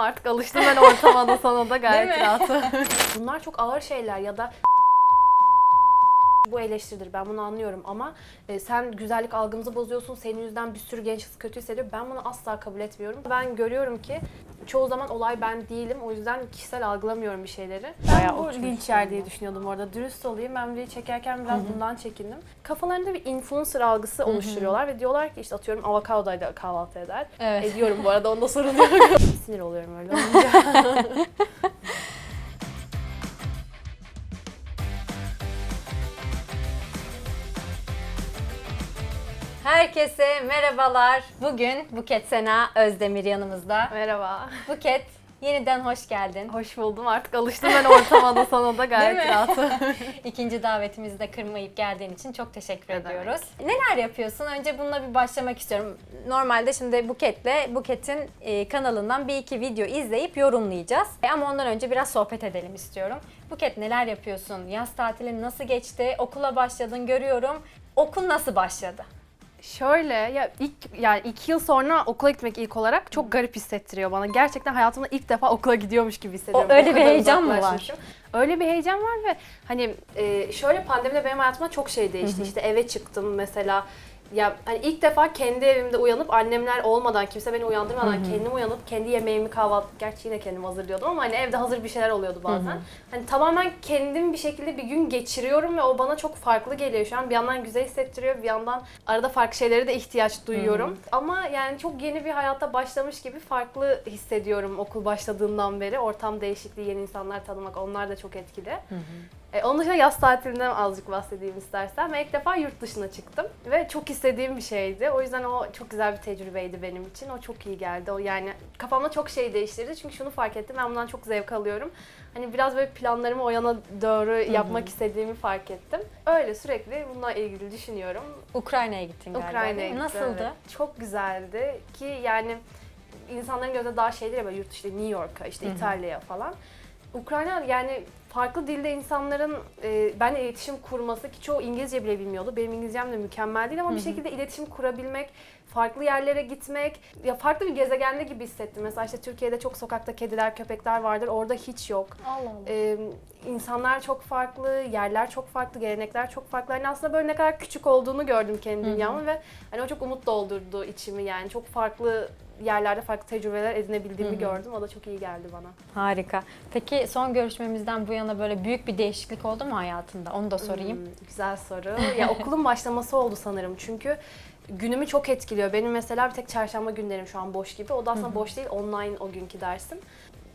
artık alıştım ben ortama da sana da gayet Değil mi? rahatım. Bunlar çok ağır şeyler ya da bu eleştirilir ben bunu anlıyorum ama e, sen güzellik algımızı bozuyorsun senin yüzünden bir sürü genç kız kötü hissediyor ben bunu asla kabul etmiyorum ben görüyorum ki çoğu zaman olay ben değilim. O yüzden kişisel algılamıyorum bir şeyleri. Ben Bayağı bu oturmuş linç yer diye düşünüyordum orada. Dürüst olayım. Ben videoyu çekerken biraz bundan çekindim. Kafalarında bir influencer algısı oluşturuyorlar ve diyorlar ki işte atıyorum avokadoyla kahvaltı eder. Evet. ediyorum bu arada onda sorun yok. Sinir oluyorum öyle olunca Herkese merhabalar. Bugün Buket Sena Özdemir yanımızda. merhaba Buket yeniden hoş geldin. Hoş buldum. Artık alıştım ben ortama da sana da gayet rahatım. İkinci davetimizi de kırmayıp geldiğin için çok teşekkür Ne demek. ediyoruz. Neler yapıyorsun? Önce bununla bir başlamak istiyorum. Normalde şimdi Buket'le Buket'in e, kanalından bir iki video izleyip yorumlayacağız. E, Ama ondan önce biraz sohbet edelim istiyorum. Buket neler yapıyorsun? Yaz tatilin nasıl geçti? Okula başladın görüyorum. Okul nasıl başladı? Şöyle ya ilk yani iki yıl sonra okula gitmek ilk olarak çok garip hissettiriyor bana. Gerçekten hayatımda ilk defa okula gidiyormuş gibi hissediyorum. O- öyle bir heyecan mı var? Öyle bir heyecan var ve hani e, şöyle pandemide benim hayatımda çok şey değişti. İşte eve çıktım mesela. Ya hani ilk defa kendi evimde uyanıp annemler olmadan, kimse beni uyandırmadan kendim uyanıp kendi yemeğimi kahvaltı, gerçi yine kendim hazırlıyordum ama hani evde hazır bir şeyler oluyordu bazen. Hani tamamen kendim bir şekilde bir gün geçiriyorum ve o bana çok farklı geliyor şu an. Bir yandan güzel hissettiriyor, bir yandan arada farklı şeylere de ihtiyaç duyuyorum. Ama yani çok yeni bir hayata başlamış gibi farklı hissediyorum okul başladığından beri. Ortam değişikliği, yeni insanlar tanımak onlar da çok etkili. E, onun dışında yaz tatilinden azıcık bahsedeyim istersen. Ben ilk defa yurt dışına çıktım ve çok istediğim bir şeydi. O yüzden o çok güzel bir tecrübeydi benim için. O çok iyi geldi. O yani kafamda çok şey değiştirdi. Çünkü şunu fark ettim. Ben bundan çok zevk alıyorum. Hani biraz böyle planlarımı o yana doğru yapmak istediğimi fark ettim. Öyle sürekli bununla ilgili düşünüyorum. Ukrayna'ya gittin galiba. Ukrayna'ya gittim, Nasıldı? evet. Çok güzeldi ki yani insanların gözünde daha şeydir ya böyle yurt dışı New York'a işte İtalya'ya falan. Ukrayna yani farklı dilde insanların e, benimle iletişim kurması ki çoğu İngilizce bile bilmiyordu. Benim İngilizcem de mükemmel değil ama bir şekilde iletişim kurabilmek, farklı yerlere gitmek, ya farklı bir gezegende gibi hissettim. Mesela işte Türkiye'de çok sokakta kediler, köpekler vardır. Orada hiç yok. Allah Allah. Ee, insanlar çok farklı, yerler çok farklı, gelenekler çok farklı. Hani aslında böyle ne kadar küçük olduğunu gördüm kendi dünyamı ve hani o çok umut doldurdu içimi yani. Çok farklı yerlerde farklı tecrübeler edinebildiğimi gördüm. O da çok iyi geldi bana. Harika. Peki son görüşmemizden bu yana böyle büyük bir değişiklik oldu mu hayatında? Onu da sorayım. Hmm, güzel soru. ya okulun başlaması oldu sanırım. Çünkü günümü çok etkiliyor. Benim mesela bir tek çarşamba günlerim şu an boş gibi. O da aslında boş değil, online o günkü dersim.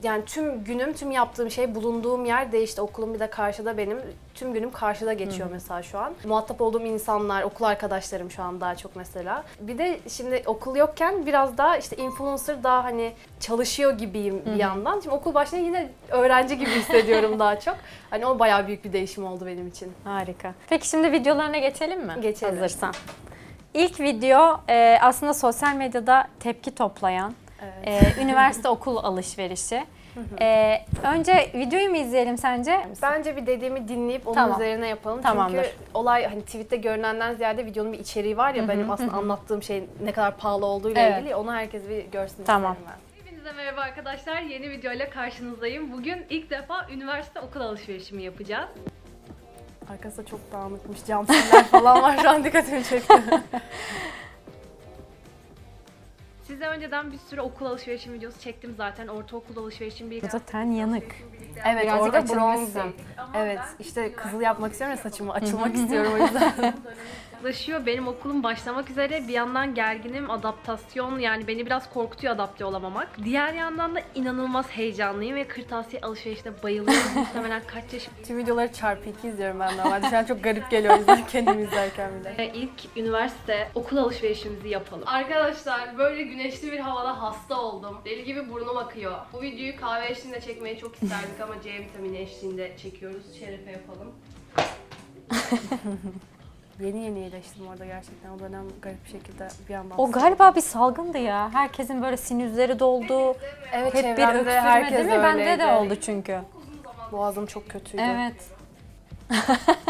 Yani tüm günüm, tüm yaptığım şey, bulunduğum yer değişti. Okulum bir de karşıda benim. Tüm günüm karşıda geçiyor mesela şu an. Muhatap olduğum insanlar, okul arkadaşlarım şu an daha çok mesela. Bir de şimdi okul yokken biraz daha işte influencer daha hani çalışıyor gibiyim bir yandan. Şimdi okul başlayınca yine öğrenci gibi hissediyorum daha çok. Hani o bayağı büyük bir değişim oldu benim için. Harika. Peki şimdi videolarına geçelim mi? Geçelim. Hazırsan. İlk video e, aslında sosyal medyada tepki toplayan Evet. e, üniversite okul alışverişi. E, önce videoyu mu izleyelim sence? Bence bir dediğimi dinleyip onun Tamam. üzerine yapalım. Tamamdır. Çünkü olay hani tweette görünenden ziyade videonun bir içeriği var ya benim aslında anlattığım şey ne kadar pahalı olduğuyla Evet. ilgili. Onu herkes bir görsün Tamam. isterim ben. Hepinize merhaba arkadaşlar. Yeni videoyla karşınızdayım. Bugün ilk defa üniversite okul alışverişimi yapacağız. Arkası çok dağınıkmış. Camsiller falan var şu an dikkatimi çekti. Size önceden bir sürü okul alışverişim videosu çektim zaten. Ortaokul alışverişim bir Burada ten yanık. Evet Birazcık orada açılmışsın. bronzum. Evet işte kızıl yapmak istiyorum ya saçımı açılmak istiyorum o yüzden. Yaklaşıyor. Benim okulum başlamak üzere. Bir yandan gerginim, adaptasyon yani beni biraz korkutuyor adapte olamamak. Diğer yandan da inanılmaz heyecanlıyım ve kırtasiye alışverişine bayılıyorum. Muhtemelen kaç yaşım. Tüm videoları çarpı iki izliyorum ben normalde. Şu an çok garip geliyor yüzden kendimi izlerken bile. İlk üniversite okul alışverişimizi yapalım. Arkadaşlar böyle güneşli bir havada hasta oldum. Deli gibi burnum akıyor. Bu videoyu kahve eşliğinde çekmeyi çok isterdik ama C vitamini eşliğinde çekiyoruz. Şerefe yapalım. Yeni yeni iyileştim orada gerçekten. O dönem garip bir şekilde bir anda O galiba bir salgındı ya. Herkesin böyle sinüzleri doldu. Evet Hep bir çevremde öksürme herkes değil mi? Bende öyleydi. de oldu çünkü. Boğazım çok kötüydü. Evet.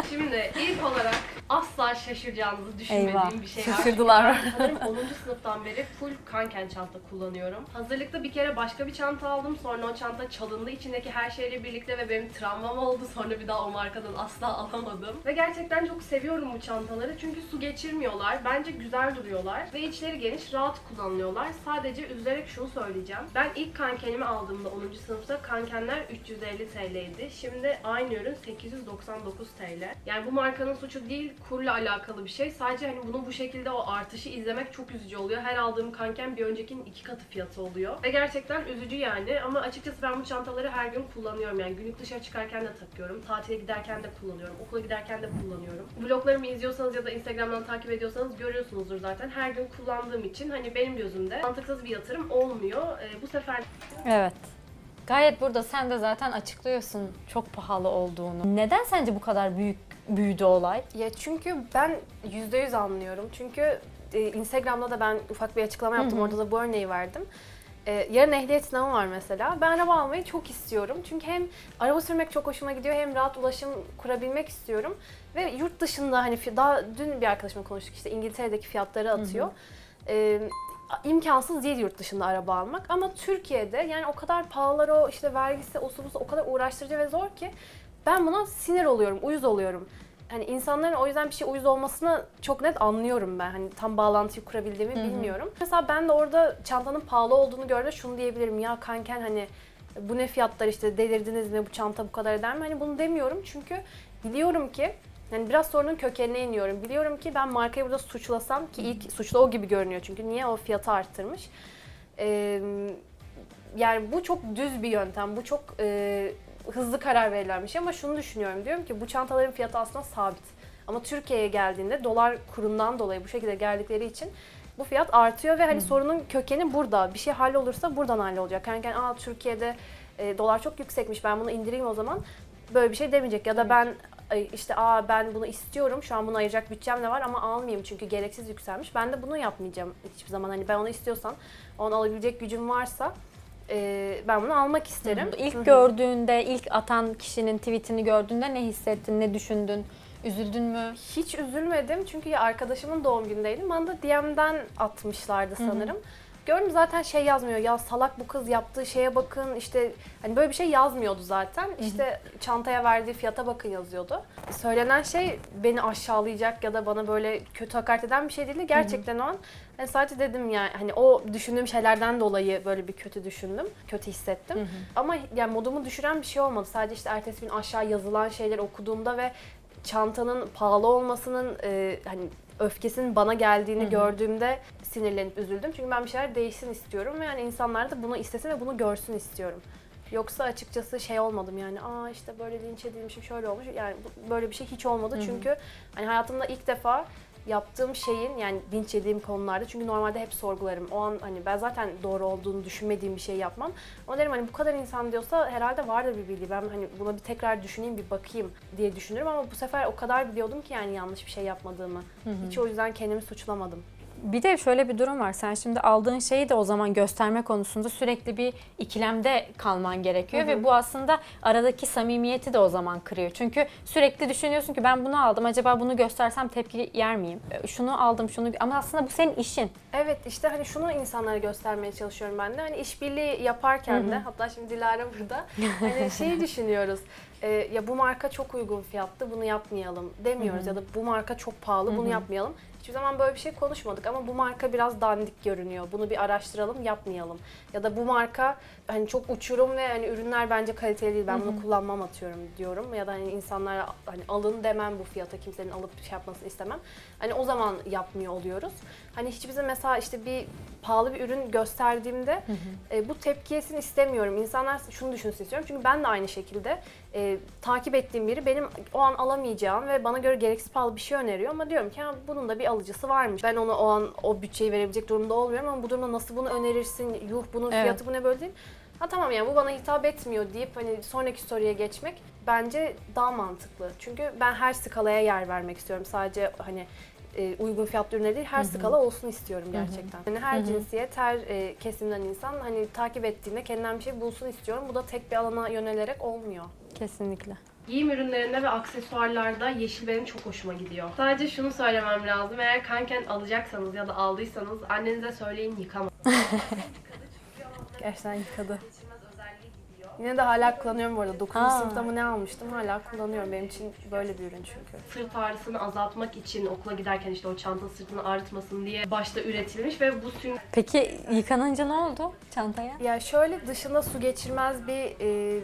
Şimdi ilk olarak asla şaşıracağınızı düşünmediğim Eyvah, bir şey var. şaşırdılar. Sanırım 10. sınıftan beri full kanken çanta kullanıyorum. Hazırlıkta bir kere başka bir çanta aldım. Sonra o çanta çalındı içindeki her şeyle birlikte ve benim travmam oldu. Sonra bir daha o markadan asla alamadım. Ve gerçekten çok seviyorum bu çantaları. Çünkü su geçirmiyorlar. Bence güzel duruyorlar. Ve içleri geniş, rahat kullanılıyorlar. Sadece üzülerek şunu söyleyeceğim. Ben ilk kankenimi aldığımda 10. sınıfta kankenler 350 TL'ydi. Şimdi aynı ürün 899 TL. Yani bu markanın suçu değil, kurla alakalı bir şey. Sadece hani bunun bu şekilde o artışı izlemek çok üzücü oluyor. Her aldığım kanken bir öncekinin iki katı fiyatı oluyor. Ve gerçekten üzücü yani. Ama açıkçası ben bu çantaları her gün kullanıyorum. Yani günlük dışarı çıkarken de takıyorum. Tatile giderken de kullanıyorum. Okula giderken de kullanıyorum. Vloglarımı izliyorsanız ya da Instagram'dan takip ediyorsanız görüyorsunuzdur zaten. Her gün kullandığım için hani benim gözümde mantıksız bir yatırım olmuyor. Ee, bu sefer Evet. Gayet burada sen de zaten açıklıyorsun çok pahalı olduğunu. Neden sence bu kadar büyük büyüdü olay? Ya çünkü ben %100 anlıyorum. Çünkü e, Instagram'da da ben ufak bir açıklama yaptım. Orada da bu örneği verdim. E, yarın ehliyet sınavı var mesela. Ben araba almayı çok istiyorum. Çünkü hem araba sürmek çok hoşuma gidiyor hem rahat ulaşım kurabilmek istiyorum. Ve yurt dışında hani daha dün bir arkadaşımla konuştuk işte İngiltere'deki fiyatları atıyor. E, imkansız değil yurt dışında araba almak ama Türkiye'de yani o kadar pahalılar o işte vergisi o o kadar uğraştırıcı ve zor ki ben buna sinir oluyorum, uyuz oluyorum. Hani insanların o yüzden bir şey uyuz olmasını çok net anlıyorum ben. Hani tam bağlantıyı kurabildiğimi bilmiyorum. Mesela ben de orada çantanın pahalı olduğunu gördüğümde şunu diyebilirim. Ya kanken hani bu ne fiyatlar işte delirdiniz mi bu çanta bu kadar eder mi? Hani bunu demiyorum çünkü biliyorum ki yani biraz sorunun kökenine iniyorum. Biliyorum ki ben markayı burada suçlasam ki ilk suçlu o gibi görünüyor çünkü niye o fiyatı arttırmış. Ee, yani bu çok düz bir yöntem. Bu çok e, hızlı karar verilen bir şey ama şunu düşünüyorum. Diyorum ki bu çantaların fiyatı aslında sabit. Ama Türkiye'ye geldiğinde dolar kurundan dolayı bu şekilde geldikleri için bu fiyat artıyor ve hani sorunun kökeni burada. Bir şey hallolursa buradan hallolacak. Yani, yani aa Türkiye'de e, dolar çok yüksekmiş ben bunu indireyim o zaman böyle bir şey demeyecek. Ya da ben işte aa ben bunu istiyorum şu an bunu ayıracak bütçem de var ama almayayım çünkü gereksiz yükselmiş. Ben de bunu yapmayacağım hiçbir zaman. Hani ben onu istiyorsam onu alabilecek gücüm varsa e, ben bunu almak isterim. İlk Hı hı. gördüğünde, ilk atan kişinin tweetini gördüğünde ne hissettin, ne düşündün? Üzüldün mü? Hiç üzülmedim çünkü arkadaşımın doğum günündeydim. Bana da DM'den atmışlardı sanırım. Gördüm zaten şey yazmıyor. Ya salak bu kız yaptığı şeye bakın işte hani böyle bir şey yazmıyordu zaten. İşte çantaya verdiği fiyata bakın yazıyordu. Söylenen şey beni aşağılayacak ya da bana böyle kötü hakaret eden bir şey değildi. Gerçekten o an hani sadece dedim ya hani o düşündüğüm şeylerden dolayı böyle bir kötü düşündüm. Kötü hissettim. Ama yani modumu düşüren bir şey olmadı. Sadece işte ertesi gün aşağı yazılan şeyleri okuduğumda ve çantanın pahalı olmasının e, hani öfkesinin bana geldiğini gördüğümde sinirlenip üzüldüm. Çünkü ben bir şeyler değişsin istiyorum ve yani insanlar da bunu istesin ve bunu görsün istiyorum. Yoksa açıkçası şey olmadım yani aa işte böyle linç edilmişim şöyle olmuş yani böyle bir şey hiç olmadı çünkü hani hayatımda ilk defa yaptığım şeyin yani linç yediğim konularda çünkü normalde hep sorgularım. O an hani ben zaten doğru olduğunu düşünmediğim bir şey yapmam. Ama derim hani bu kadar insan diyorsa herhalde vardır bir bildiği. Ben hani buna bir tekrar düşüneyim bir bakayım diye düşünürüm ama bu sefer o kadar biliyordum ki yani yanlış bir şey yapmadığımı. Hiç o yüzden kendimi suçlamadım. Bir de şöyle bir durum var. Sen şimdi aldığın şeyi de o zaman gösterme konusunda sürekli bir ikilemde kalman gerekiyor ve bu aslında aradaki samimiyeti de o zaman kırıyor. Çünkü sürekli düşünüyorsun ki ben bunu aldım. Acaba bunu göstersem tepki yer miyim? E, Şunu aldım, şunu ama aslında bu senin işin. Evet işte hani şunu insanlara göstermeye çalışıyorum ben de. Hani işbirliği yaparken de hatta şimdi Dilara burada hani şeyi düşünüyoruz. e, ya bu marka çok uygun fiyatlı bunu yapmayalım demiyoruz ya da bu marka çok pahalı bunu yapmayalım. Hiçbir zaman böyle bir şey konuşmadık ama bu marka biraz dandik görünüyor. Bunu bir araştıralım, yapmayalım. Ya da bu marka hani çok uçurum ve hani ürünler bence kaliteli değil. Ben bunu kullanmam atıyorum diyorum. Ya da hani insanlara hani alın demem bu fiyata kimsenin alıp şey yapmasını istemem. Hani o zaman yapmıyor oluyoruz. Hani hiçbir zaman mesela işte bir pahalı bir ürün gösterdiğimde e, bu tepkiyesini istemiyorum. İnsanlar şunu düşünsün istiyorum. Çünkü ben de aynı şekilde e, takip ettiğim biri benim o an alamayacağım ve bana göre gereksiz pahalı bir şey öneriyor ama diyorum ki "Ha, bunun da bir alıcısı varmış. Ben ona o an o bütçeyi verebilecek durumda olmuyorum ama bu durumda nasıl bunu önerirsin? Yuh bunun Evet. fiyatı bu ne böyle değil. Ha tamam yani bu bana hitap etmiyor deyip hani sonraki soruya geçmek bence daha mantıklı. Çünkü ben her skalaya yer vermek istiyorum. Sadece hani e, uygun fiyatlı ürünler değil her skala olsun istiyorum gerçekten. Yani her cinsiyet, her e, kesimden insan hani takip ettiğinde kendinden bir şey bulsun istiyorum. Bu da tek bir alana yönelerek olmuyor. Kesinlikle. Giyim ürünlerinde ve aksesuarlarda yeşil benim çok hoşuma gidiyor. Sadece şunu söylemem lazım. Eğer kanken alacaksanız ya da aldıysanız annenize söyleyin yıkama. Gerçekten yıkadı. Yine de hala kullanıyorum bu arada. 9. Aa. sınıfta mı ne almıştım hala kullanıyorum. Benim için böyle bir ürün çünkü. Sırt ağrısını azaltmak için okula giderken işte o çanta sırtını ağrıtmasın diye başta üretilmiş ve bu sünger Peki yıkanınca ne oldu çantaya? Ya şöyle dışında su geçirmez bir e,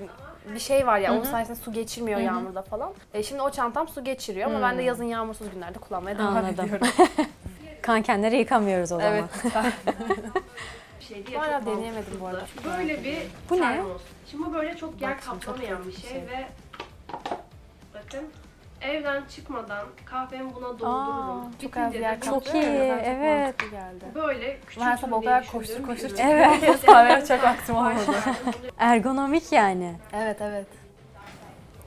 bir şey var ya. Onun sayesinde su geçirmiyor yağmurda falan. E, şimdi o çantam su geçiriyor ama ben de yazın yağmursuz günlerde kullanmaya devam Anladım. ediyorum. Kankenleri yıkamıyoruz o zaman. evet. şey diye Hala çok deneyemedim bu arada. mantıklı. Böyle bir Bu ne? termos. Şimdi bu böyle çok yer Bak şimdi çok kaplamayan bir bir şey, şey. ve bakın evden çıkmadan kahvemi buna doldururum. Çok Bitince de yer Çok iyi, çok evet. mantıklı geldi. Böyle küçük Ben sabah o kadar koştur koştur çıktım. Evet. Kahveye çok vaktim olmadı. Ergonomik yani. evet evet.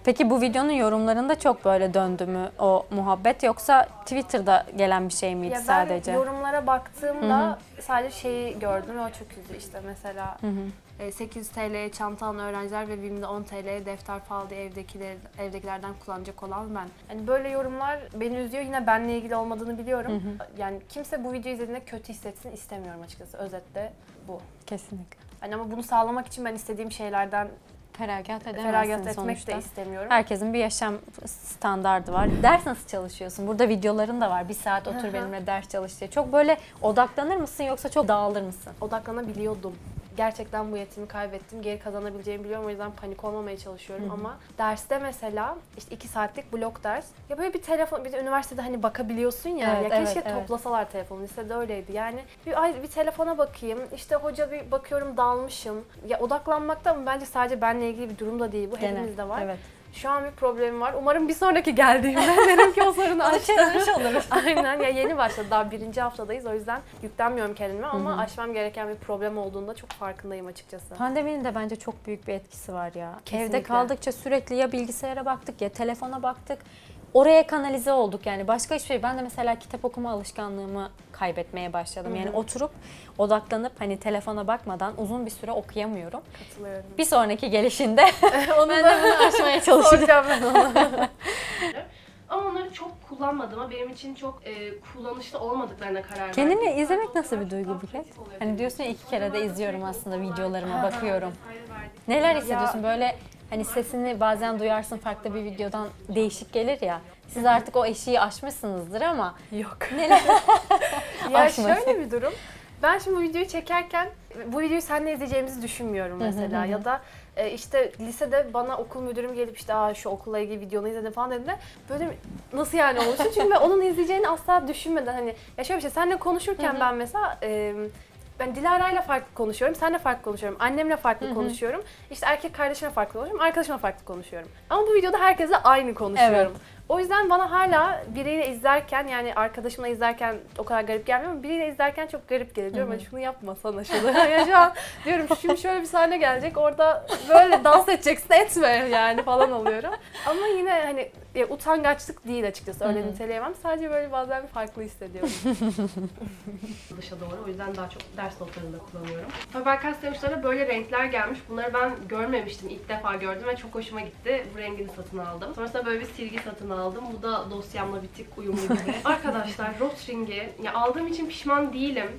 Peki bu videonun yorumlarında çok böyle döndü mü o muhabbet yoksa Twitter'da gelen bir şey miydi Ya ben sadece? yorumlara baktığımda sadece şeyi gördüm ve o çok üzdü işte mesela Hı hı. e, 800 TL'ye çanta alan öğrenciler ve BİM'de 10 TL'ye defter falan diye evdekiler, evdekilerden kullanacak olan ben. Yani böyle yorumlar beni üzüyor. Yine benle ilgili olmadığını biliyorum. Yani kimse bu videoyu izlediğinde kötü hissetsin istemiyorum açıkçası. Özetle bu. Kesinlikle. Yani ama bunu sağlamak için ben istediğim şeylerden Feragat edemezsin feragat etmek sonuçta. de istemiyorum. Herkesin bir yaşam standardı var. Ders nasıl çalışıyorsun? Burada videoların da var. Bir saat otur benimle ders çalış diye. Çok böyle odaklanır mısın yoksa çok dağılır mısın? odaklanabiliyordum. Gerçekten bu yetimi kaybettim. Geri kazanabileceğimi biliyorum. O yüzden panik olmamaya çalışıyorum ama derste mesela işte iki saatlik blok ders. Ya böyle bir telefon, bir de üniversitede hani bakabiliyorsun ya. Evet, ya evet, keşke evet. toplasalar telefonu. Lisede öyleydi. Yani bir, ay, bir telefona bakayım. İşte hoca bir bakıyorum dalmışım. Ya odaklanmakta mı? Bence sadece benle ilgili bir durum da değil. Bu hepimizde var. Evet. Şu an bir problemim var. Umarım bir sonraki geldiğimde derim ki o sorunu aştım. oluruz. Aynen ya yeni başladı daha birinci haftadayız o yüzden yüklenmiyorum kendime ama aşmam gereken bir problem olduğunda çok farkındayım açıkçası. Pandeminin de bence çok büyük bir etkisi var ya. Kesinlikle. Evde kaldıkça sürekli ya bilgisayara baktık ya telefona baktık. Oraya kanalize olduk yani başka hiçbir şey. Ben de mesela kitap okuma alışkanlığımı kaybetmeye başladım. Yani oturup odaklanıp hani telefona bakmadan uzun bir süre okuyamıyorum. Katılıyorum. Bir sonraki gelişinde Onu ben de bunu aşmaya çalışacağım. ben onu. Ama onları çok kullanmadığıma benim için çok e, kullanışlı olmadıklarına karar verdim. Kendini izlemek nasıl bir duygu Buket? Hani diyorsun ya iki kere de izliyorum aslında videolarıma bakıyorum. Neler hissediyorsun böyle hani sesini bazen duyarsın farklı bir videodan değişik gelir ya. Siz artık o eşiği aşmışsınızdır ama Yok. neler? Ya Aşma. şöyle bir durum. Ben şimdi bu videoyu çekerken bu videoyu seninle izleyeceğimizi düşünmüyorum mesela ya da e, işte lisede bana okul müdürüm gelip işte Aa, şu okulla ilgili videonu izledim falan dediğinde böyle nasıl yani olmuştu çünkü ben onun izleyeceğini asla düşünmeden hani ya şöyle bir şey seninle konuşurken ben mesela e, ben Dilara'yla farklı konuşuyorum, seninle farklı konuşuyorum, annemle farklı konuşuyorum, işte erkek kardeşimle farklı konuşuyorum, arkadaşımla farklı konuşuyorum. Ama bu videoda herkesle aynı konuşuyorum. O yüzden bana hala biriyle izlerken yani arkadaşımla izlerken o kadar garip gelmiyor ama biriyle izlerken çok garip geliyor. Diyorum "Hadi şunu yapma sana şunu. ya şu an diyorum şimdi şöyle bir sahne gelecek orada böyle dans edeceksin etme yani falan oluyorum. Ama yine hani ya, utangaçlık değil açıkçası öyle niteleyemem. Sadece böyle bazen farklı hissediyorum. dışa doğru. O yüzden daha çok ders notlarında kullanıyorum. Faber-Castell uçlarına böyle renkler gelmiş. Bunları ben görmemiştim. İlk defa gördüm ve çok hoşuma gitti. Bu rengini satın aldım. Sonrasında böyle bir silgi satın aldım. Bu da dosyamla bir tık uyumlu gibi. Arkadaşlar Rotring'i ya aldığım için pişman değilim.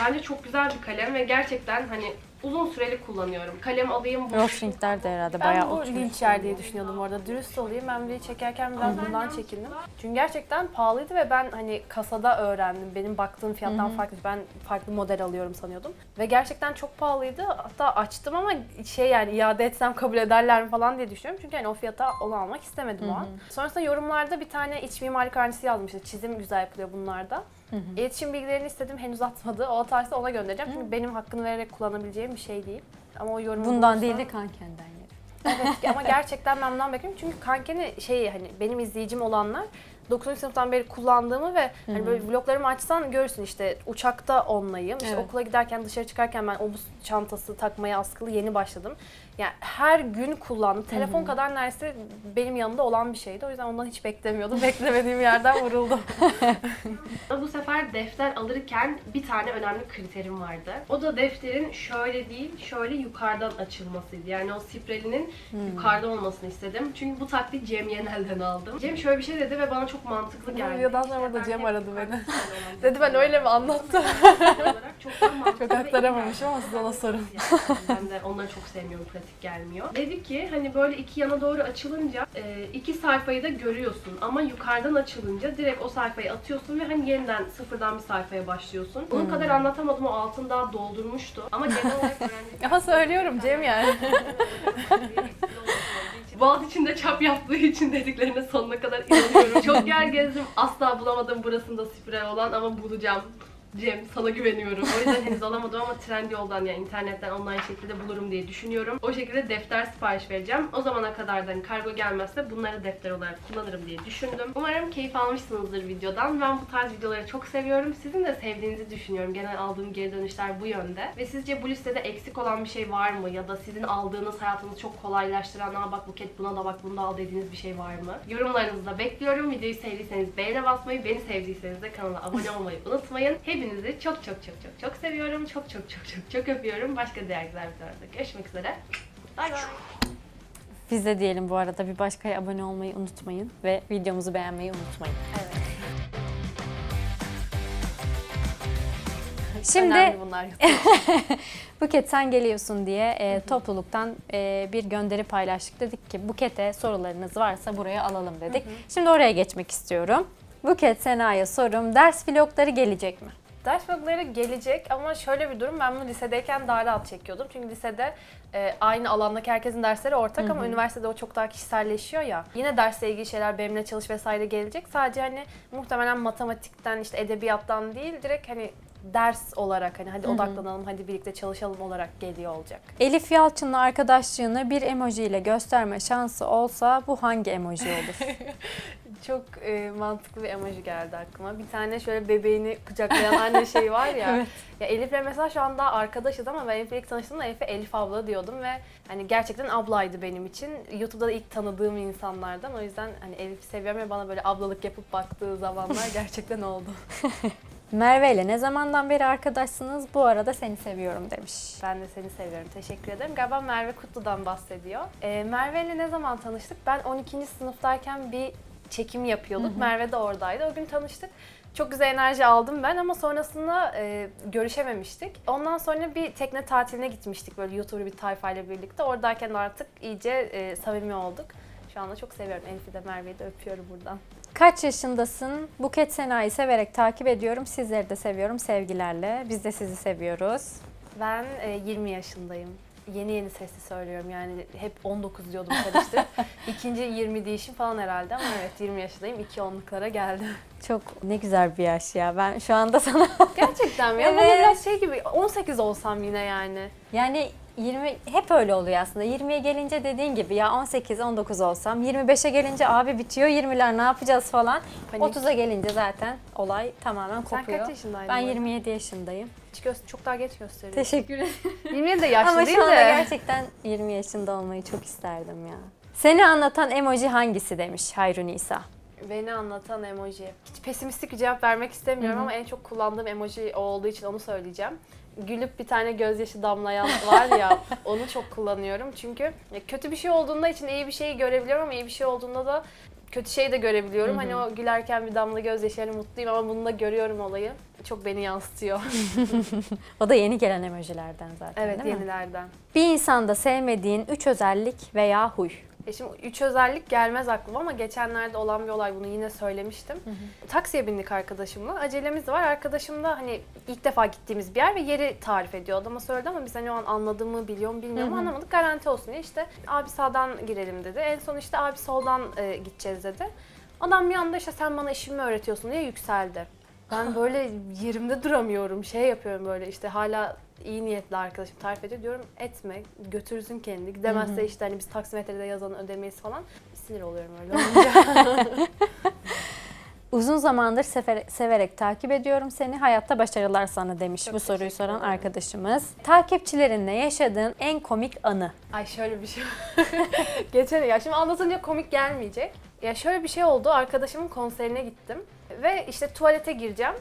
Bence çok güzel bir kalem ve gerçekten hani uzun süreli kullanıyorum. Kalem alayım bu. Roshing'ler de herhalde Ben bayağı bu oturmuş. linç yer diye düşünüyordum orada. Dürüst olayım ben videoyu çekerken biraz bundan çekindim. Çünkü gerçekten pahalıydı ve ben hani kasada öğrendim. Benim baktığım fiyattan farklı. Ben farklı model alıyorum sanıyordum. Ve gerçekten çok pahalıydı. Hatta açtım ama şey yani iade etsem kabul ederler mi falan diye düşünüyorum. Çünkü hani o fiyata onu almak istemedim o an. Sonrasında yorumlarda bir tane iç mimarlık öğrencisi yazmıştı. Çizim güzel yapılıyor bunlarda. İletişim bilgilerini istedim henüz atmadı. O atarsa ona göndereceğim. Çünkü benim hakkını vererek kullanabileceğim bir şey değil. Ama o yorumu Bundan bulursa- değil de kankenden yeri. Evet ama gerçekten ben bundan bekliyorum. Çünkü Kanken'i şey hani benim izleyicim olanlar 9. sınıftan beri kullandığımı ve hani böyle vloglarımı açsan görürsün işte uçakta onlayım. İşte Evet. okula giderken dışarı çıkarken ben omuz çantası takmaya askılı yeni başladım. Yani her gün kullandım. Telefon kadar neredeyse benim yanımda olan bir şeydi. O yüzden ondan hiç beklemiyordum. Beklemediğim yerden vuruldum. Bu sefer defter alırken bir tane önemli kriterim vardı. O da defterin şöyle değil, şöyle yukarıdan açılmasıydı. Yani o sprelinin yukarıda olmasını istedim. Çünkü bu taktiği Cem Yenel'den aldım. Cem şöyle bir şey dedi ve bana çok mantıklı geldi. videodan sonra da Cem aradı beni. Dedi ben öyle mi anlattım? olarak çok mantıklı Çok ve aktaramamışım ama siz ona sorun. yani. Ben de onları çok sevmiyorum, pratik gelmiyor. Dedi ki hani böyle iki yana doğru açılınca e, iki sayfayı da görüyorsun ama yukarıdan açılınca direkt o sayfayı atıyorsun ve hani yeniden sıfırdan bir sayfaya başlıyorsun. Onun kadar anlatamadım o altın daha doldurmuştu ama genel olarak öğrendiğim Ama söylüyorum Cem yani. Boğaz içinde çap yaptığı için dediklerine sonuna kadar inanıyorum. Çok yer gezdim. Asla bulamadım burasında spiral olan ama bulacağım. Cem sana güveniyorum. O yüzden henüz alamadım ama Trendyol'dan yani internetten online şekilde bulurum diye düşünüyorum. O şekilde defter sipariş vereceğim. O zamana kadar da hani kargo gelmezse bunları defter olarak kullanırım diye düşündüm. Umarım keyif almışsınızdır videodan. Ben bu tarz videoları çok seviyorum. Sizin de sevdiğinizi düşünüyorum. Genel aldığım geri dönüşler bu yönde. Ve sizce bu listede eksik olan bir şey var mı? Ya da sizin aldığınız hayatınızı çok kolaylaştıran, aa bak Buket buna da bak bunu da al dediğiniz bir şey var mı? Yorumlarınızı da bekliyorum. Videoyu sevdiyseniz beğene basmayı, beni sevdiyseniz de kanala abone olmayı unutmayın. Hepinizi çok çok çok çok çok seviyorum. Çok çok çok çok çok öpüyorum. Başka diğer güzel videolarda görüşmek üzere. Bye bye. Biz de diyelim bu arada bir başkaya abone olmayı unutmayın ve videomuzu beğenmeyi unutmayın. Evet. Şimdi Önemli bunlar. Buket sen geliyorsun diye e, topluluktan e, bir gönderi paylaştık. Dedik ki Buket'e sorularınız varsa buraya alalım dedik. Şimdi oraya geçmek istiyorum. Buket Sena'ya sorum. Ders vlogları gelecek mi? Ders vlogları gelecek ama şöyle bir durum ben bunu lisedeyken daha rahat çekiyordum. Çünkü lisede e, aynı alandaki herkesin dersleri ortak ama üniversitede o çok daha kişiselleşiyor ya. Yine dersle ilgili şeyler benimle çalış vesaire gelecek. Sadece hani muhtemelen matematikten işte edebiyattan değil direkt hani ders olarak hani hadi odaklanalım hadi birlikte çalışalım olarak geliyor olacak. Elif Yalçın'la arkadaşlığını bir emoji ile gösterme şansı olsa bu hangi emoji olur? Çok e, mantıklı bir emoji geldi aklıma. Bir tane şöyle bebeğini kucaklayan anne şeyi var ya. Evet. Ya Elif'le mesela şu an daha arkadaşız ama ben Elif'le ilk tanıştığımda Elif'e Elif abla diyordum ve hani gerçekten ablaydı benim için. YouTube'da da ilk tanıdığım insanlardan. O yüzden hani Elif'i seviyorum ve bana böyle ablalık yapıp baktığı zamanlar gerçekten oldu. Merve ile ne zamandan beri arkadaşsınız? Bu arada seni seviyorum demiş. Ben de seni seviyorum. Teşekkür ederim. Galiba Merve Kutlu'dan bahsediyor. Ee, Merve ile ne zaman tanıştık? Ben 12. sınıftayken bir çekim yapıyorduk. Merve de oradaydı. O gün tanıştık. Çok güzel enerji aldım ben ama sonrasında e, görüşememiştik. Ondan sonra bir tekne tatiline gitmiştik böyle YouTuber bir tayfayla birlikte. Oradayken artık iyice e, samimi olduk. Şu anda çok seviyorum. Elif'i de Merve'yi de öpüyorum buradan. Kaç yaşındasın? Buket Sena'yı severek takip ediyorum. Sizleri de seviyorum sevgilerle. Biz de sizi seviyoruz. Ben e, 20 yaşındayım. Yeni yeni sesli söylüyorum yani hep 19 diyordum karıştırıp. İkinci 20 değişim falan herhalde ama evet 20 yaşındayım. 2 onluklara geldim. Çok ne güzel bir yaş ya. Ben şu anda sana Gerçekten mi? Ya bana Evet. biraz şey gibi 18 olsam yine yani. yani 20 hep öyle oluyor aslında. 20'ye gelince dediğin gibi ya 18 19 olsam 25'e gelince abi bitiyor 20'ler ne yapacağız falan. Panik. 30'a gelince zaten olay tamamen Sen kopuyor. kaç yaşındaydın? Ben bu arada? 27 yaşındayım. Hiç çok daha geç gösteriyor. Teşekkür ederim. 27 de yaşlı Ama değil şu anda de. gerçekten 20 yaşında olmayı çok isterdim ya. Seni anlatan emoji hangisi demiş Hayru Nisa. Beni anlatan emoji. Hiç pesimistik bir cevap vermek istemiyorum ama en çok kullandığım emoji o olduğu için onu söyleyeceğim. Gülüp bir tane gözyaşı damlayan var ya onu çok kullanıyorum. Çünkü ya kötü bir şey olduğunda için iyi bir şeyi görebiliyorum ama iyi bir şey olduğunda da kötü şeyi de görebiliyorum. Hani o gülerken bir damla gözyaşı hani mutluyum ama bunu da görüyorum olayı. Çok beni yansıtıyor. O da yeni gelen emojilerden zaten evet değil mi? yenilerden. Bir insanda sevmediğin 3 özellik veya huy. E şimdi üç özellik gelmez aklıma ama geçenlerde olan bir olay bunu yine söylemiştim. Taksiye bindik arkadaşımla. Acelemiz var. Arkadaşım da hani ilk defa gittiğimiz bir yer ve yeri tarif ediyor. Adama söyledi ama biz hani o an anladığımı biliyor mu bilmiyorum anlamadık. Garanti olsun diye işte abi sağdan girelim dedi. En son işte abi soldan e, gideceğiz dedi. Adam bir anda işte sen bana işimi öğretiyorsun diye yükseldi. Ben böyle yerimde duramıyorum. Şey yapıyorum böyle işte hala iyi niyetli arkadaşım tarif ediyor. Diyorum etme götürsün kendi. Gidemezse işte hani biz taksimetrede yazanın ödemeyiz falan. Sinir oluyorum öyle olunca. Uzun zamandır sefer- severek takip ediyorum seni. Hayatta başarılar sana demiş Çok bu soruyu soran ederim. arkadaşımız. Takipçilerinle yaşadığın en komik anı. Ay şöyle bir şey. Geçen ya şimdi anlatınca komik gelmeyecek. Ya şöyle bir şey oldu. Arkadaşımın konserine gittim ve işte tuvalete gireceğim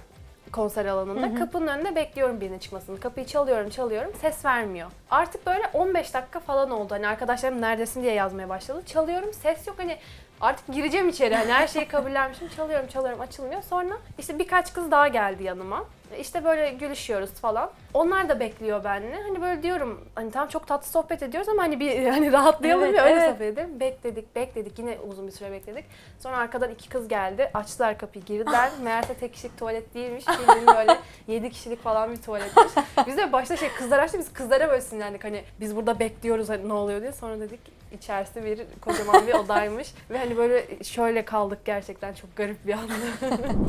konser alanında. Kapının önünde bekliyorum birinin çıkmasını. Kapıyı çalıyorum, çalıyorum. Ses vermiyor. Artık böyle 15 dakika falan oldu. Hani arkadaşlarım neredesin diye yazmaya başladı. Çalıyorum, ses yok. Hani artık gireceğim içeri. Hani her şeyi kabullenmişim. Çalıyorum, çalıyorum, açılmıyor. Sonra işte birkaç kız daha geldi yanıma. İşte böyle gülüşüyoruz falan. Onlar da bekliyor benimle. Hani böyle diyorum hani tamam çok tatlı sohbet ediyoruz ama hani bir hani rahatlayalım Evet, bir öyle evet. sohbet edelim. Bekledik, bekledik. Yine uzun bir süre bekledik. Sonra arkadan iki kız geldi. Açtılar kapıyı, girdiler. Meğerse tek kişilik tuvalet değilmiş. Bildiğin böyle yedi kişilik falan bir tuvaletmiş. Biz de başta şey kızlar açtı. Biz kızlara böyle sinirlendik. Hani biz burada bekliyoruz hani ne oluyor diye. Sonra dedik içerisi bir kocaman bir odaymış. Ve hani böyle şöyle kaldık gerçekten çok garip bir andı.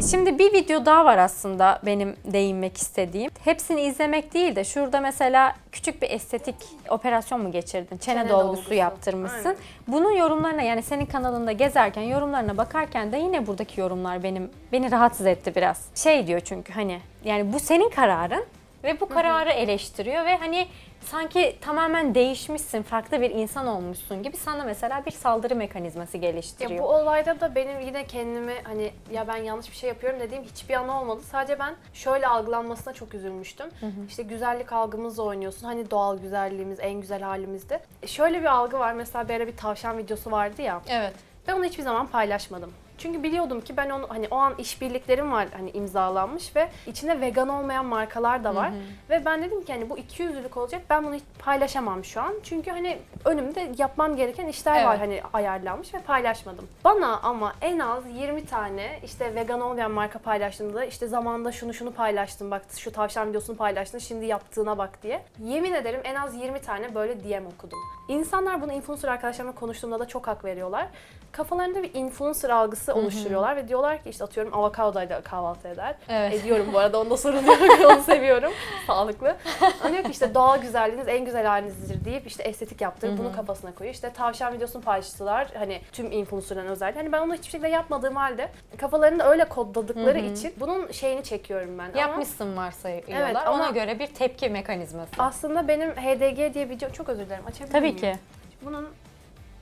Şimdi bir video daha var aslında benim değinmek istediğim. Hepsini izlemek değil de şurada mesela küçük bir estetik operasyon mu geçirdin? Çene, Çene dolgusu, dolgusu. yaptırmışsın. Aynen. Bunun yorumlarına yani senin kanalında gezerken yorumlarına bakarken de yine buradaki yorumlar benim beni rahatsız etti biraz. Şey diyor çünkü hani yani bu senin kararın ve bu kararı eleştiriyor ve hani sanki tamamen değişmişsin, farklı bir insan olmuşsun gibi sana mesela bir saldırı mekanizması geliştiriyor. Ya bu olayda da benim yine kendimi hani ya ben yanlış bir şey yapıyorum dediğim hiçbir an olmadı. Sadece ben şöyle algılanmasına çok üzülmüştüm. İşte güzellik algımızla oynuyorsun. Hani doğal güzelliğimiz en güzel halimizde. Şöyle bir algı var. Mesela bir ara bir tavşan videosu vardı ya. Evet. Ben onu hiçbir zaman paylaşmadım. Çünkü biliyordum ki ben onu hani o an işbirliklerim var hani imzalanmış ve içinde vegan olmayan markalar da var. Ve ben dedim ki hani bu iki yüzlülük olacak. Ben bunu hiç paylaşamam şu an. Çünkü hani önümde yapmam gereken işler var Evet. hani ayarlanmış ve paylaşmadım. Bana ama en az 20 tane işte vegan olmayan marka paylaştığımda işte zamanda şunu şunu paylaştım bak şu tavşan videosunu paylaştın şimdi yaptığına bak diye. Yemin ederim en az 20 tane böyle DM okudum. İnsanlar bunu influencer arkadaşlarımla konuştuğumda da çok hak veriyorlar. Kafalarında bir influencer algısı oluşturuyorlar ve diyorlar ki işte atıyorum avokadoyla kahvaltı eder. Evet. Ediyorum bu arada onda sorun yok onu seviyorum. Sağlıklı. Ama diyor ki işte doğal güzelliğiniz en güzel halinizdir deyip işte estetik yaptırıp bunu kafasına koyuyor. İşte tavşan videosunu paylaştılar hani tüm influencerların özellikle. Hani ben onu hiçbir şekilde yapmadığım halde kafalarında öyle kodladıkları için bunun şeyini çekiyorum ben. Yapmışsın varsayıyorlar. Evet, ama- Ona göre bir tepki mekanizması. aslında benim HDG diye video çok özür dilerim açabilir Tabii miyim? ki. Bunun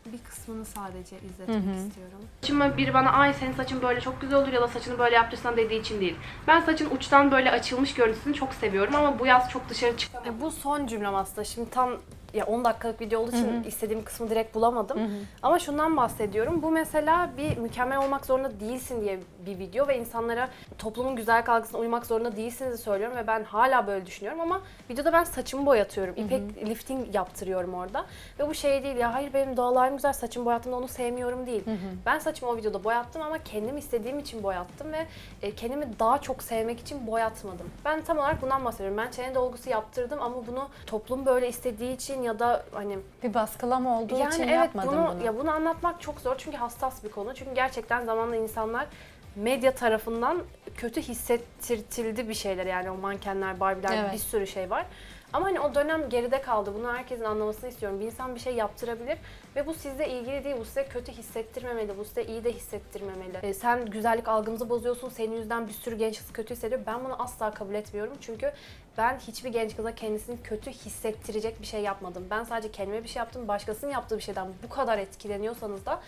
bir kısmını sadece izletmek istiyorum. Saçıma biri bana ay senin saçın böyle çok güzel olur ya da saçını böyle yaptırsan dediği için değil. Ben saçın uçtan böyle açılmış görüntüsünü çok seviyorum ama bu yaz çok dışarı çıkamadım. E, bu son cümlem aslında. Şimdi tam ya 10 dakikalık video olduğu için istediğim kısmı direkt bulamadım. Ama şundan bahsediyorum. Bu mesela bir mükemmel olmak zorunda değilsin diye bir video ve insanlara toplumun güzel algısına uymak zorunda değilsiniz söylüyorum ve ben hala böyle düşünüyorum ama videoda ben saçımı boyatıyorum. İpek lifting yaptırıyorum orada. Ve bu şey değil ya hayır benim doğal halim güzel saçımı boyattım da onu sevmiyorum değil. Ben saçımı o videoda boyattım ama kendim istediğim için boyattım ve e, kendimi daha çok sevmek için boyatmadım. Ben tam olarak bundan bahsediyorum. Ben çene dolgusu yaptırdım ama bunu toplum böyle istediği için ya da hani Bir baskılama olduğu yani için evet yapmadın bunu, bunu. ya bunu anlatmak çok zor çünkü hassas bir konu. Çünkü gerçekten zamanla insanlar medya tarafından kötü hissettirtildi bir şeyler yani o mankenler, barbiler Evet. bir sürü şey var. Ama hani o dönem geride kaldı. Bunu herkesin anlamasını istiyorum. Bir insan bir şey yaptırabilir ve bu sizle ilgili değil. Bu size kötü hissettirmemeli. Bu size iyi de hissettirmemeli. E, sen güzellik algımızı bozuyorsun. Senin yüzünden bir sürü genç kız kötü hissediyor. Ben bunu asla kabul etmiyorum. Çünkü ben hiçbir genç kıza kendisini kötü hissettirecek bir şey yapmadım. Ben sadece kendime bir şey yaptım. Başkasının yaptığı bir şeyden bu kadar etkileniyorsanız da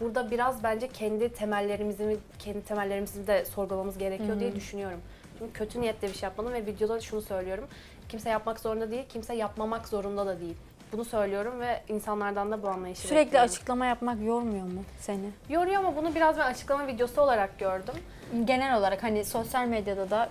burada biraz bence kendi temellerimizi kendi temellerimizi de sorgulamamız gerekiyor diye düşünüyorum. Çünkü kötü niyetle bir şey yapmadım ve videoda şunu söylüyorum. Kimse yapmak zorunda değil, kimse yapmamak zorunda da değil. Bunu söylüyorum ve insanlardan da bu anlayışı Sürekli bekliyorum. açıklama yapmak yormuyor mu seni? Yoruyor ama bunu biraz ben açıklama videosu olarak gördüm. Genel olarak hani sosyal medyada da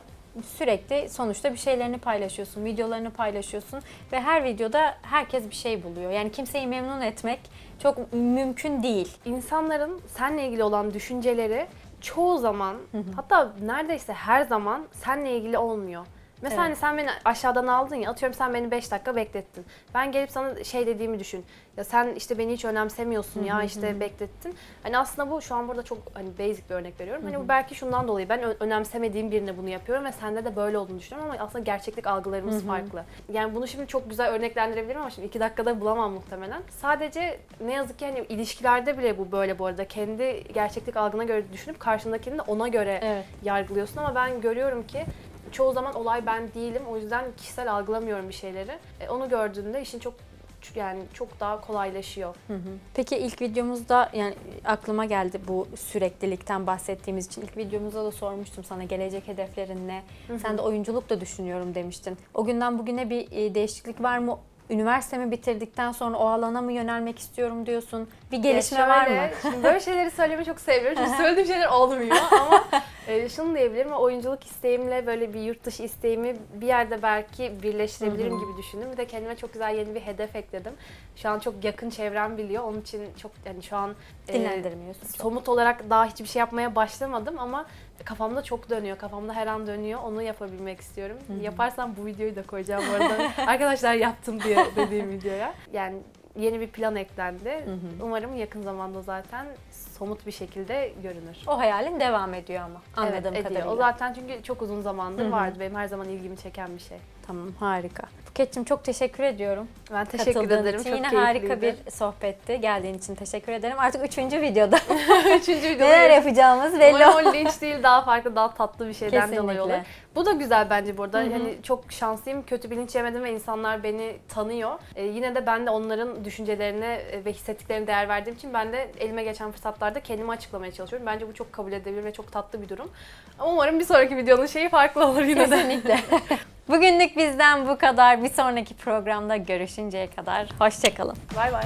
sürekli sonuçta bir şeylerini paylaşıyorsun, videolarını paylaşıyorsun ve her videoda herkes bir şey buluyor. Yani kimseyi memnun etmek çok mümkün değil. İnsanların seninle ilgili olan düşünceleri çoğu zaman hatta neredeyse her zaman seninle ilgili olmuyor. Mesela hani sen beni aşağıdan aldın ya atıyorum sen beni 5 dakika beklettin. Ben gelip sana şey dediğimi düşün. Ya sen işte beni hiç önemsemiyorsun ya işte beklettin. Hani aslında bu şu an burada çok hani basic bir örnek veriyorum. Hani bu belki şundan dolayı ben ö- önemsemediğim birine bunu yapıyorum ve sende de böyle olduğunu düşünüyorum ama aslında gerçeklik algılarımız farklı. Yani bunu şimdi çok güzel örneklendirebilirim ama şimdi 2 dakikada bulamam muhtemelen. Sadece ne yazık ki hani ilişkilerde bile bu böyle bu arada. Kendi gerçeklik algına göre düşünüp karşındakini de ona göre Evet. yargılıyorsun ama ben görüyorum ki çoğu zaman olay ben değilim. O yüzden kişisel algılamıyorum bir şeyleri. E, onu gördüğünde işin çok yani çok daha kolaylaşıyor. Peki ilk videomuzda yani aklıma geldi bu süreklilikten bahsettiğimiz için. ilk videomuzda da sormuştum sana gelecek hedeflerin ne? Sen de oyunculuk da düşünüyorum demiştin. O günden bugüne bir e, değişiklik var mı? Üniversitemi bitirdikten sonra o alana mı yönelmek istiyorum diyorsun? Bir gelişme Ya var şöyle, mı? Şimdi böyle şeyleri söylemeyi çok seviyorum. Çünkü söylediğim şeyler olmuyor ama e, şunu diyebilirim. Oyunculuk isteğimle böyle bir yurt dışı isteğimi bir yerde belki birleştirebilirim gibi düşündüm. Bir de kendime çok güzel yeni bir hedef ekledim. Şu an çok yakın çevrem biliyor. Onun için çok yani şu an e, somut olarak daha hiçbir şey yapmaya başlamadım ama kafamda çok dönüyor. Kafamda her an dönüyor. Onu yapabilmek istiyorum. Yaparsam bu videoyu da koyacağım bu arada. Arkadaşlar yaptım diye dediğim videoya. Yani yeni bir plan eklendi. Umarım yakın zamanda zaten somut bir şekilde görünür. O hayalin devam ediyor ama anladığım evet, ediyor. kadarıyla. O zaten çünkü çok uzun zamandır Hı hı. vardı. Benim her zaman ilgimi çeken bir şey. Tamam harika. Buket'cim çok teşekkür ediyorum. Ben teşekkür Katıldığın ederim. için. Çok Yine keyifliydi. harika bir sohbetti. Geldiğin için teşekkür ederim. Artık üçüncü videoda Üçüncü videoda neler yapacağımız belli Umarım o linç değil daha farklı daha tatlı bir şeyden Kesinlikle. dolayı olur. Bu da güzel bence burada. Hı hı. Hani çok şanslıyım. Kötü bir linç yemedim ve insanlar beni tanıyor. Ee, yine de ben de onların düşüncelerine e, ve hissettiklerine değer verdiğim için ben de elime geçen fırsatlarda kendimi açıklamaya çalışıyorum. Bence bu çok kabul edilebilir ve çok tatlı bir durum. Ama umarım bir sonraki videonun şeyi farklı olur yine de. Kesinlikle. Bugünlük bizden bu kadar. Bir sonraki programda görüşünceye kadar hoşçakalın. Bay bay.